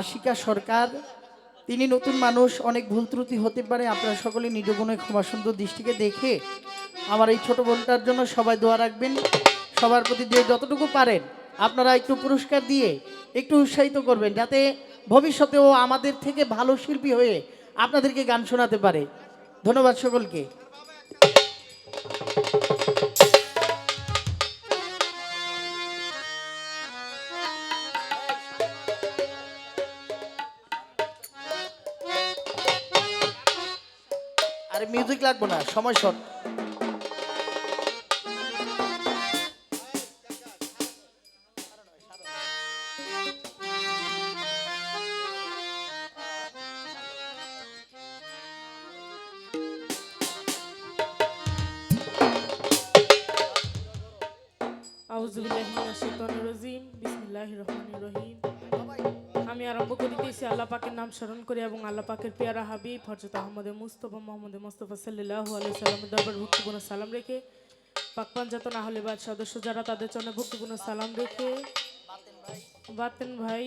আশিকা সরকার, তিনি নতুন মানুষ, অনেক ভুল ত্রুটি হতে পারে, আপনারা সকলে নিজ গুণে ক্ষমা সুন্দর দৃষ্টিকে দেখে আমার এই ছোট বোনটার জন্য সবাই দোয়া রাখবেন, সবার প্রতি যে যতটুকু পারেন, আপনারা একটু পুরস্কার দিয়ে একটু উৎসাহিত করবেন, যাতে ভবিষ্যতেও আমাদের থেকে ভালো শিল্পী হয়ে আপনাদেরকে গান শোনাতে পারে। ধন্যবাদ সকলকে। লাগবো না সময় শর্ট আউযুবিল্লাহি মিনাশ শাইতানির বিসমিল্লাহির রহমানির রহিম। আমি আরম্ভ করিতেছি আল্লাহ পাকের নাম স্মরণ করে এবং আল্লাহ পাকের পেয়ারা হাবিব, হযরত আহমদে মুস্তফা, মোহাম্মদ মুস্তফা সাল্লাল্লাহু আলাইহি সাল্লামের দরবার ভক্তিপূর্ণ সালাম রেখে পাক পাঞ্জাতন আহলে বাদ সদস্য যারা তাদের জন্য ভক্তিপূর্ণ সালাম রেখে, বাতেন ভাই,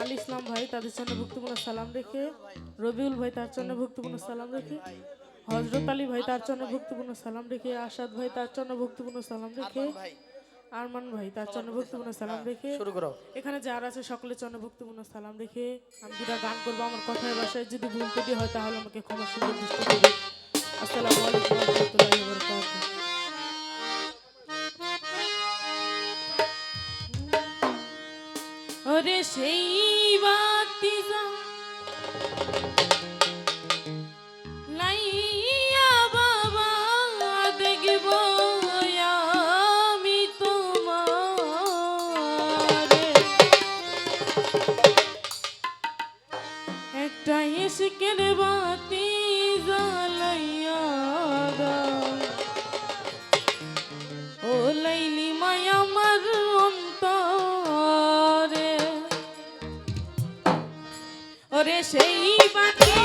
আলী ইসলাম ভাই তাদের জন্য ভক্তিপূর্ণ সালাম রেখে, রবিউল ভাই তার জন্য ভক্তিপূর্ণ সালাম রেখে হজরত আলী ভাই তার জন্য ভক্তিপূর্ণ সালাম রেখে, আসাদ ভাই তার জন্য ভক্তিপূর্ণ সালাম রেখে আরমান ভাই তার চন্দ্রভক্তপূর্ণ সালাম রেখে শুরু করো। এখানে যারা আছে সকলে চন্দ্রভক্তপূর্ণ সালাম রেখে আমি যেটা গান করব। আমার কথার ভাষায় যদি ভুল ত্রুটি হয় তাহলে আমাকে ক্ষমা সুন্দর দৃষ্টি দেবে আসসালামু আলাইকুম রহমতুল্লাহি ওয়া বারাকাতুহু। ওরে সেই ওরে সেই বাতি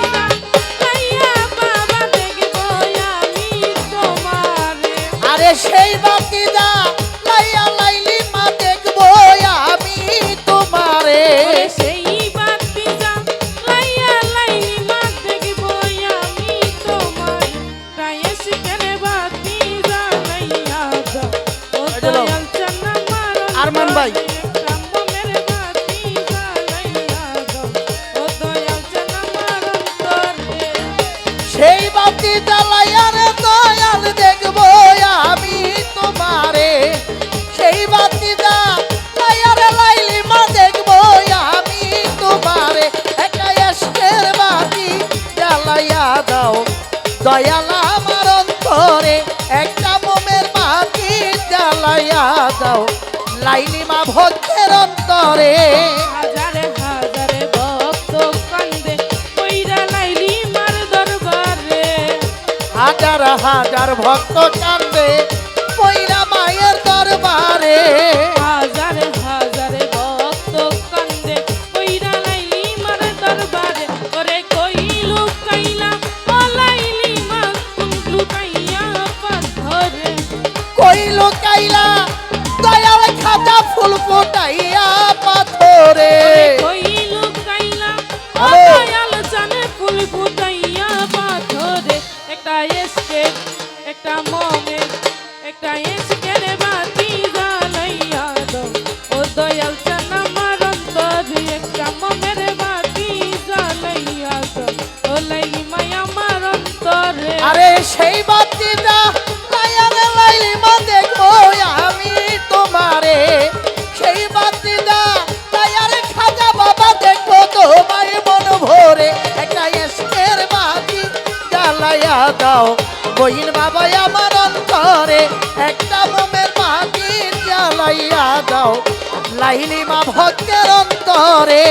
দাও। লাইলি মা ভক্তের অন্তরে। হাজারে হাজারে ভক্ত কান্দে কইরা লাইলি মার দরবারে। হাজার হাজার ভক্ত কান্দে। একটা এসকে দাও। বইন বাবা আমার অন্তরে একটা মোমের বাতি জ্বালাইয়া দাও। লাইলি মা ভক্তের অন্তরে।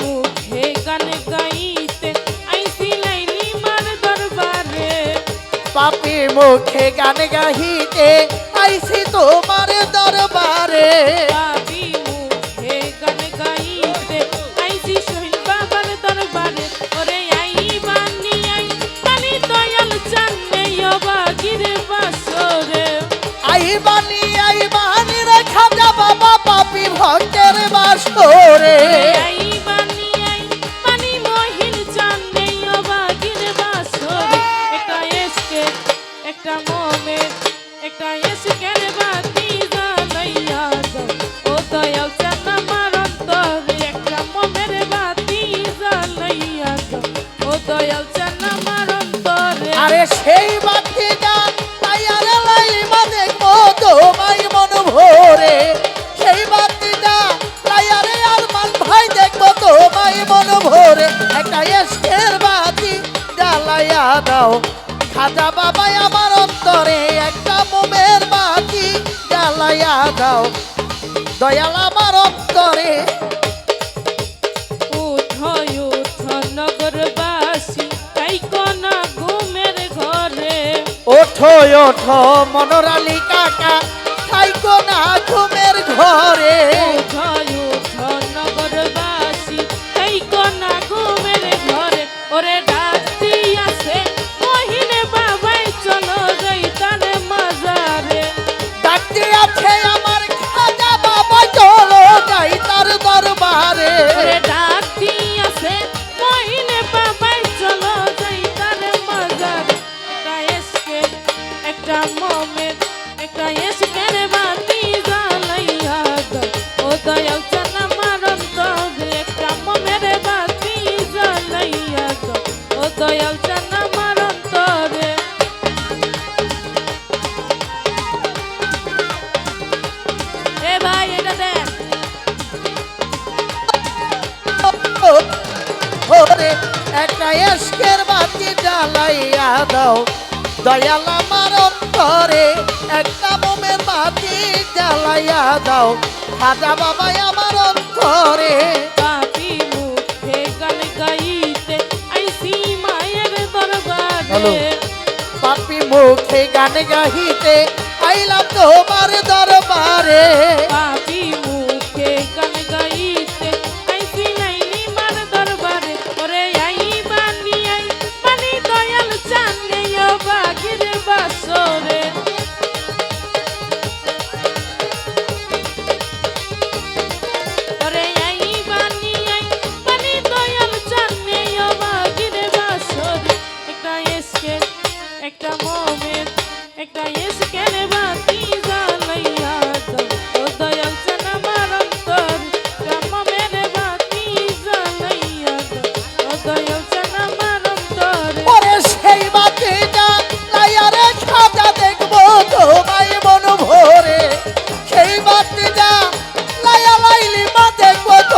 মুখে গান গাইতে আইসি লাইলি মার দরবারে। পাপি মুখে গান গাহিতে আইসি তোমার দরবারে। বাসর একটা এসকে একটা এসকের বাতি জ্বালাইয়া দাও ও দয়াল চান আমার অন্তরে একটা মোমের বাতি জ্বালাইয়া দাও ও দয়াল চান আমার অন্তরে আরে সেই দাও। খাজা বাবাই আমার অন্তরে একটা মোমের বাতি জ্বালাইয়া দাও। দয়াল আমার অন্তরে। উঠয় উঠ নগরবাসী তাই কোনা ঘুমের ঘরে। ওঠো ওঠো মনোরালী কাকা থাইকো না ঘুমের ঘরে। উঠয় একটা এসকের বাতি জ্বালাইয়া দাও। দয়াল আমার অন্তরে একটা মোমের বাতি জ্বালাইয়া দাও। আমার অন্তরে বাতি খাজা বাবা আমার অন্তরে। মুখে গান গাইতে আইসি মায়ের হ্যালো। দরবারে পাপি মুখে গান গাহিতে আইলাম তোমার দরবারে। পাপি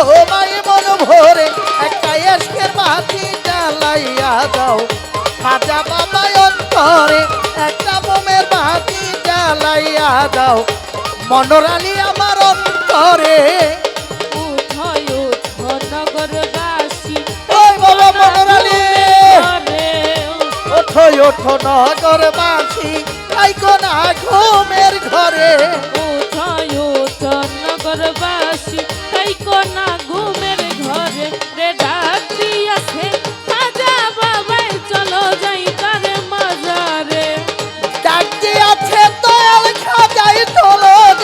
তোমায় মন ভরে একটা এসকের বাতি জ্বালাইয়া দাও। খাজা বাবা অন্তরে একটা মোমের বাতি জ্বালাইয়া দাও। মনোরানী আমার অন্তরে। উঠয় উঠ নগরবাসী ওই বলো মনোরানী। ঘরে ওঠো ওঠো নগর বাসি। আইকো না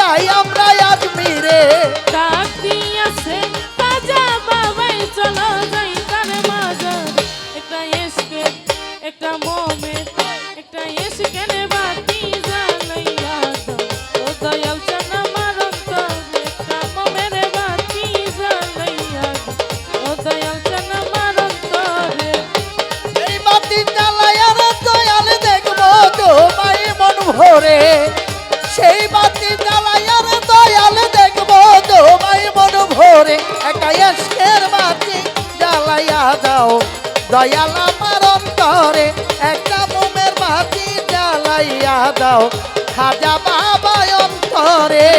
যাই আমরা আজমিরে ডাক দিয়াছে একটা মাটি জ্বালাইয়া দাও। দয়াল আমার অন্তরে একটা মোমের বাতি জ্বালাইয়া দাও। খাজা বাবা অন্তরে